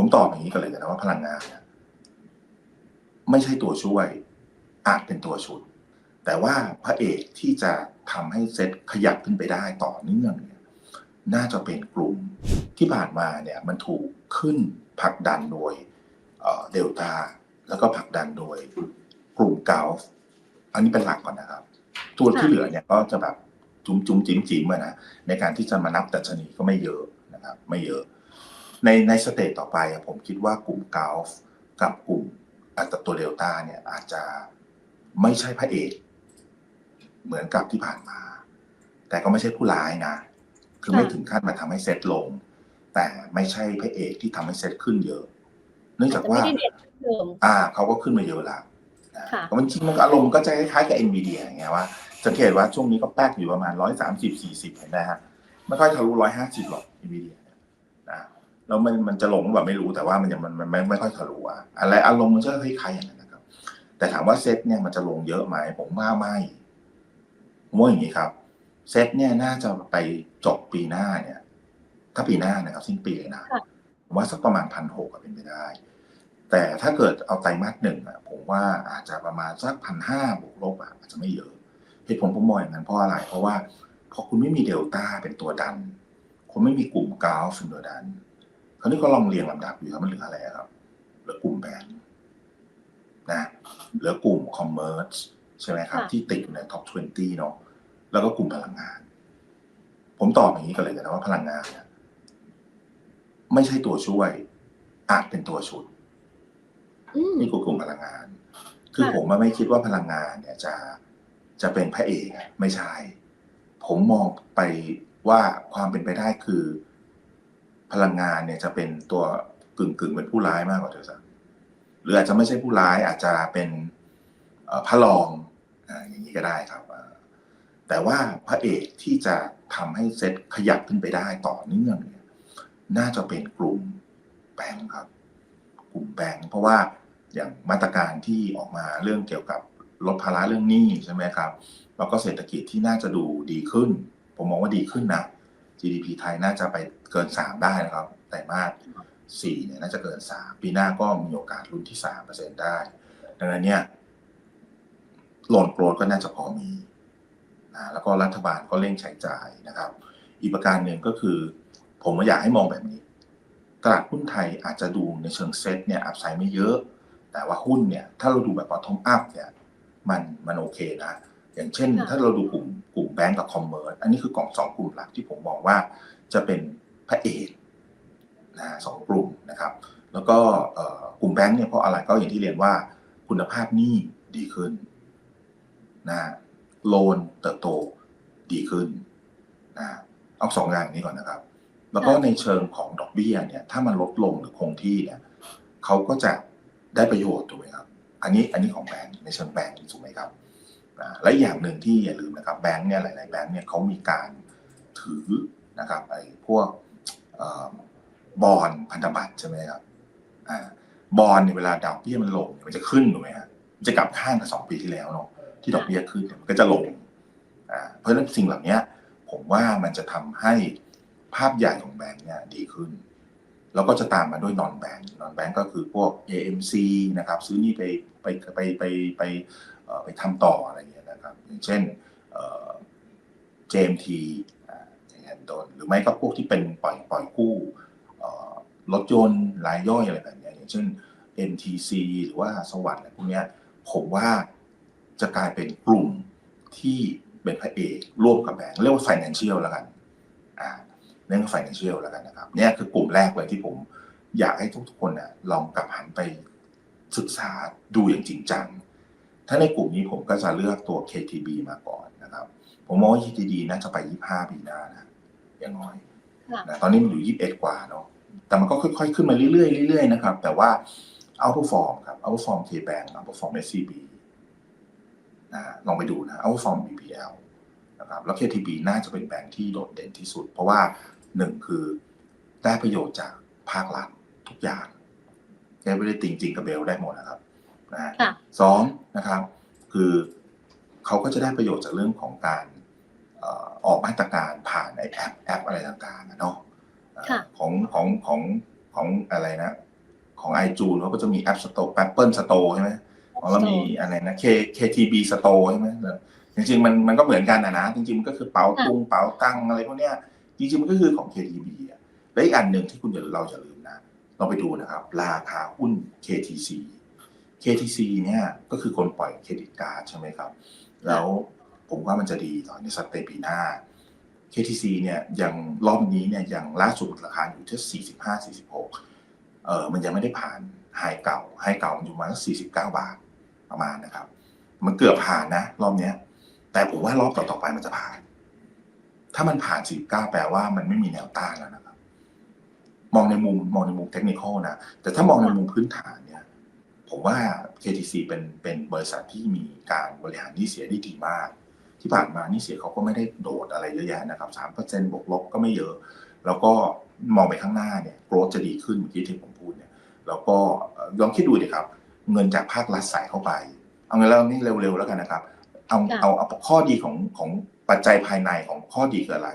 ผมตอบอย่างนี้กันเลยนะว่าพลังงานเนี่ยไม่ใช่ตัวช่วย อาจเป็นตัวชุด แต่ว่าพระเอกที่จะทำให้เซตขยับขึ้นไปได้ต่อเนื่องเนี่ยน่าจะเป็นกลุ่มที่ผ่านมาเนี่ยมันถูกขึ้นผลักดันโดยเดลต้าแล้วก็ผลักดันโดยกลุ่มเกาฟอันนี้เป็นหลักก่อนนะครับ ตัวที่เหลือเนี่ยก็จะแบบจุ้มจุ้มจิ้มจิ้มนะในการที่จะมานับดัชนีก็ไม่เยอะนะครับ ไม่เยอะ ในในสเตจต่อไปอะผมคิดว่ากลุ่มกาฟกับกลุ่มอัตราตัวเดลต้าเนี่ยอาจจะไม่ใช่พระเอกเหมือนกับที่ผ่านมา แต่ก็ไม่ใช่ผู้ร้ายนะ คือไม่ถึงขั้นมาทำให้เซตลง แต่ไม่ใช่พระเอกที่ทำให้เซตขึ้นเยอะ เนื่องจากว่าไม่ได้เด่นเดิมอ่า เขาก็ขึ้นมาเยอะละนะค่ะมันจริงมันก็อารมณ์มันก็จะคล้ายๆกับ NVIDIA อย่างเงี้ยว่า สังเกตว่าช่วงนี้ก็แป๊กอยู่ประมาณร้อยสามสิบสี่สิบเห็นไหมฮะ ไม่ค่อยทะลุร้อยห้าสิบหรอก NVIDIA เนี่ยนะ แล้วมันมันจะลงแบบไม่รู้แต่ว่ามันยังมันมันไม่ไม่ค่อยทะลุอะอะไรอารมณ์มันจะคล้ายๆอย่างนั้นนะครับ แต่ถามว่าเซตเนี่ยมันจะลงเยอะไหมผมว่าไม่ผมว่าอย่างนี้ครับเซตเนี่ยน่าจะไปจบปีหน้าเนี่ย ถ้าปีหน้านะครับสิ้นปีเลยนะค่ะผมว่าสักประมาณพันหกเป็นไปได้ แต่ถ้าเกิดเอาไตรมาสหนึ่งอะผมว่าอาจจะประมาณสักพันห้าบวกลบอะอาจจะไม่เยอะเหตุผลผมมองอย่างนั้นเพราะอะไร เพราะว่าพอคุณไม่มีเดลต้าเป็นตัวดัน คุณไม่มีกลุ่มกราฟเป็นตัวดัน คราวนี้ก็ลองเรียงลำดับอยู่ครับมันเหลืออะไรครับ เหลือกลุ่มแบงค์นะเหลือกลุ่มคอมเมอร์สใช่ไหมครับค่ะที่ติดอยู่ในท็อป 20 เนาะแล้วก็กลุ่มพลังงาน ผมตอบอย่างนี้กันเลยนะว่าพลังงานเนี่ยไม่ใช่ตัวช่วย อาจเป็นตัวชุดอืมนี่คือกลุ่มพลังงาน คือค่ะผมว่าไม่คิดว่าพลังงานเนี่ยจะจะเป็นพระเอกอะไม่ใช่ ผมมองไปว่าความเป็นไปได้คือ พลังงานเนี่ยจะเป็นตัวกึ่งกึ่งเป็นผู้ร้ายมากกว่าเธอสักหรืออาจจะไม่ใช่ผู้ร้ายอาจจะเป็นพระรองอย่างนี้ก็ได้ครับ แต่ว่าพระเอกที่จะทำให้เซตขยับขึ้นไปได้ต่อเนื่องเนี่ยน่าจะเป็นกลุ่มแบงค์ครับ กลุ่มแบงค์เพราะว่าอย่างมาตรการที่ออกมาเรื่องเกี่ยวกับลดภาระเรื่องหนี้ใช่ไหมครับ แล้วก็เศรษฐกิจที่น่าจะดูดีขึ้น ผมมองว่าดีขึ้นนะ GDP ไทยน่าจะไปเกิน 3 ได้นะครับแต่มาส4เนี่ยน่าจะเกิน 3 ปีหน้าก็มีโอกาสลุ้นที่ 3%ได้ ดังนั้นเนี่ยโลนโกรดก็น่าจะพอมีนะแล้วก็รัฐบาลก็เร่งใช้จ่ายนะครับ อีกประการหนึ่งก็คือ ผมอยากให้มองแบบนี้ ตลาดหุ้นไทยอาจจะดูในเชิงเซ็ตเนี่ยอัพไซด์ไม่เยอะ แต่ว่าหุ้นเนี่ยถ้าเราดูแบบ bottom up เนี่ยมันมันโอเคนะ อย่างเช่นค่ะถ้าเราดูกลุ่มกลุ่ม แบงก์กับคอมเมอร์สอันนี้คือกล่องสองกลุ่มหลักที่ผมมองว่าจะเป็นพระเอกนะสองกลุ่มนะครับ แล้วก็กลุ่มแบงก์เนี่ยเพราะอะไรก็อย่างที่เรียนว่าคุณภาพหนี้ดีขึ้นนะโลนเติบโตดีขึ้นนะเอาสองอย่างนี้ก่อนนะครับ แล้วก็ในเชิงของดอกเบี้ยเนี่ย ถ้ามันลดลงหรือคงที่เนี่ยเขาก็จะได้ประโยชน์ถูกไหมครับ อันนี้อันนี้ของแบงก์ในเชิงแบงก์ถูกไหมครับ อ่าและอย่างหนึ่งที่อย่าลืมนะครับแบงก์เนี่ยหลายๆแบงก์เนี่ยเขามีการถือนะครับไอ้พวกบอลพันธบัตรใช่ไหมครับอบอลเนี่ยเวลาดอกเบี้ยมันลงมันจะขึ้นถูกไหมฮะมันจะกลับข้างกับสองปีที่แล้วเนาะที่ดอกเบี้ยขึ้นมันก็จะลงอ่าเพราะฉะนั้นสิ่งเหล่านี้ผมว่ามันจะทำให้ภาพใหญ่ของแบงก์เนี่ยดีขึ้น แล้วก็จะตามมาด้วยนอนแบงก์นอนแบงก์ก็คือพวก AMC นะครับ ซื้อนี่ไปไปไปไปไป ไปทำต่ออะไรเงี้ยนะครับอย่างเช่นเอ่อ JMT อย่างเงี้ยโดนหรือไม่ก็พวกที่เป็นปล่อยปล่อยกู้รถยนต์รายย่อยอะไรแบบเนี้ยอย่างเช่น MTC หรือว่าสวัสด์อะไรพวกเนี้ยผมว่าจะกลายเป็นกลุ่มที่เป็นพระเอกร่วมกับแบงก์เรียกว่า financial แล้วกันอ่าเรื่อง financial แล้วกันนะครับเนี่ยคือกลุ่มแรกเลยที่ผมอยากให้ทุกๆคนนะลองกลับหันไปศึกษาดูอย่างจริงจัง ถ้าในกลุ่มนี้ผมก็จะเลือกตัว KTB มาก่อนนะครับ ผมมองว่า KTB น่าจะไป 25 ปีหน้านะอย่างน้อยค่ะนะตอนนี้มันอยู่ 21 กว่าเนาะแต่มันก็ค่อยๆ ขึ้นมาเรื่อยๆเรื่อยๆนะครับ แต่ว่า outperform ครับ outperform KBank outperform SCB นะลองไปดูนะ outperform BPL นะครับแล้ว KTB น่าจะเป็นแบงค์ที่โดดเด่นที่สุด เพราะว่าหนึ่งคือได้ประโยชน์จากภาครัฐทุกอย่างแค่ไม่ได้ติงจริงกับเบลได้หมดนะครับ นะค่ะสองนะครับ คือเขาก็จะได้ประโยชน์จากเรื่องของการเอ่อออกมาตรการผ่านในแอปแอปอะไรต่างๆอะเนาะค่ะของของของของอะไรนะ ของ iTunes เขาก็จะมี App Store Apple Store ใช่ไหมของเรามีอะไรนะ K KTB Store ใช่ไหมจริงๆมันมันก็เหมือนกันนะนะจริงๆมันก็คือเป๋าตุงเป๋าตังอะไรพวกเนี้ยจริงๆมันก็คือของ KTB อะและอีกอันหนึ่งที่คุณอย่าเราจะลืมนะเราไปดูนะครับ ราคาหุ้น KTC KTC เนี่ยก็คือคนปล่อยเครดิตการ์ดใช่ไหมครับ แล้วผมว่ามันจะดีต่อในสเตปปีหน้า KTC เนี่ยยังรอบนี้เนี่ยยังล่าสุดราคาอยู่ที่45 46เออมันยังไม่ได้ผ่านไฮเก่าไฮเก่ามันอยู่ประมาณ49 บาทประมาณนะครับ มันเกือบผ่านนะ รอบเนี้ย แต่ผมว่ารอบต่อๆไปมันจะผ่าน ถ้ามันผ่าน 49 แปลว่ามันไม่มีแนวต้านแล้วนะครับ มองในมุมมองในมุมเทคนิคนะแต่ถ้ามองในมุมพื้นฐานเนี่ย ผมว่า KTC เป็นเป็นบริษัทที่มีการบริหารหนี้เสียได้ดีมาก ที่ผ่านมาหนี่เสียเขาก็ไม่ได้โดดอะไรเยอะแยะนะครับสามเปอร์เซ็นบวกลบก็ไม่เยอะ แล้วก็มองไปข้างหน้าเนี่ยโกรธจะดีขึ้นเมื่อกี้ที่ผมพูดเนี่ยแล้วก็เอ่อลองคิดดูดิครับ เงินจากภาครัฐใส่เข้าไป เอางั้นแล้วนี่เร็วๆแล้วกันนะครับ เอาค่ะเอาเอาข้อดีของของปัจจัยภายในของข้อดีคืออะไร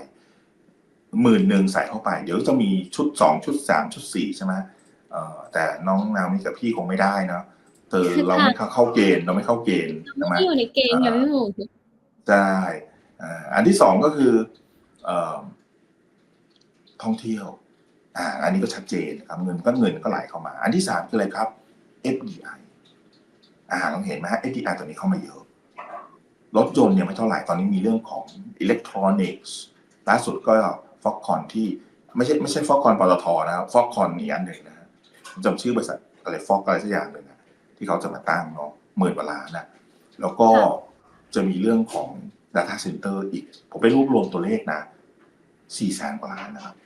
หมื่นหนึ่งใส่เข้าไป เดี๋ยวจะมีชุดสองชุดสามชุดสี่ใช่ไหมเอ่อ แต่น้องนามิกับพี่คงไม่ได้เนอะเธอเราไม่เข้าเข้าเกณฑ์เราไม่เข้าเกณฑ์ใช่ไหมไม่อยู่ในเกณฑ์ค่ะพี่หมูใช่อ่าอันที่สองก็คือเอ่อท่องเที่ยว อ่า อันนี้ก็ชัดเจนนะครับเงินก็เงินก็ไหลเข้ามา อันที่สามคืออะไรครับ FDI อ่าลองเห็นไหมฮะ FDI ตัวนี้เข้ามาเยอะรถยนต์ยังไม่เท่าไหร่ตอนนี้มีเรื่องของอิเล็กทรอนิกส์ล่าสุดก็ฟอกคอนที่ไม่ใช่ไม่ใช่ฟอกคอนปตทนะครับฟอกคอนอีกอันหนึ่งนะฮะผม จำชื่อบริษัทอะไรฟอกอะไรสักอย่างหนึ่งนะที่เขาจะมาตั้งเนาะหมื่นกว่าล้านนะแล้วก็จะมีเรื่องของ Data Center อีก ผมไปรวบรวมตัวเลขนะสี่แสนกว่าล้านนะครับ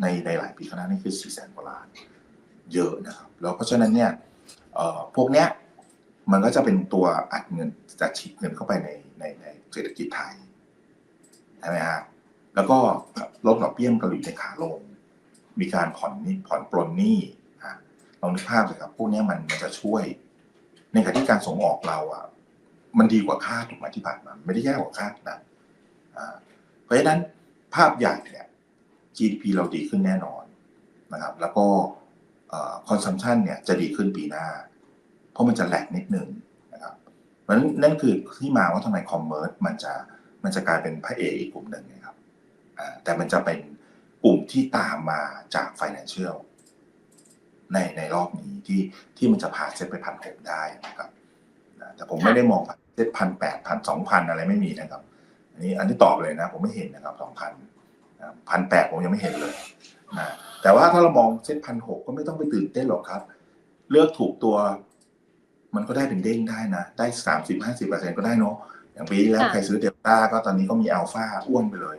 ในในหลายปีข้างหน้านี่คือสี่แสนกว่าล้าน เยอะนะครับ แล้วเพราะฉะนั้นเนี่ยเอ่อพวกเนี้ยมันก็จะเป็นตัวอัดเงินจะฉีดเงินเข้าไปในในในเศรษฐกิจไทยใช่ไหมฮะแล้วก็ลดดอกเบี้ยมนกระหลีในขาลง มีการผ่อนนี่ผ่อนปลนหนี้อะลองนึกภาพเลยครับพวกนี้มันมันจะช่วย ในขณะที่การส่งออกเราอะ มันดีกว่าคาดถูกไหมที่ผ่านมาไม่ได้แย่กว่าคาดนะเพราะฉะนั้นภาพใหญ่เนี่ย GDP เราดีขึ้นแน่นอนนะครับ แล้วก็คอนซัมชันเนี่ยจะดีขึ้นปีหน้า เพราะมันจะแหลกนิดนึงนะครับเพราะฉะนั้นนั่นคือที่มาว่าทำไมคอมเมอร์สมันจะมันจะกลายเป็นพระเอกอีกกลุ่มหนึ่งนะครับแต่มันจะเป็น กลุ่มที่ตามมาจาก Financial ในในรอบนี้ที่ที่มันจะพาเซ็ตไปพันหกได้นะครับนะแต่ผมไม่ได้มองเซ็ตพันแปดพันสองพันอะไรไม่มีนะครับ อันนี้อันที่ตอบเลยนะ ผมไม่เห็นนะครับสองพันพันแปดผมยังไม่เห็นเลยนะแต่ว่าถ้าเรามองเซ็ตพันหกก็ไม่ต้องไปตื่นเต้นหรอกครับ เลือกถูกตัว มันก็ได้เป็นเด้งได้นะ ได้สามสิบห้าสิบเปอร์เซ็นก็ได้เนาะอย่างปีที่แล้วใครซื้อเดลต้าก็ตอนนี้ก็มีอัลฟาอ้วนไปเลย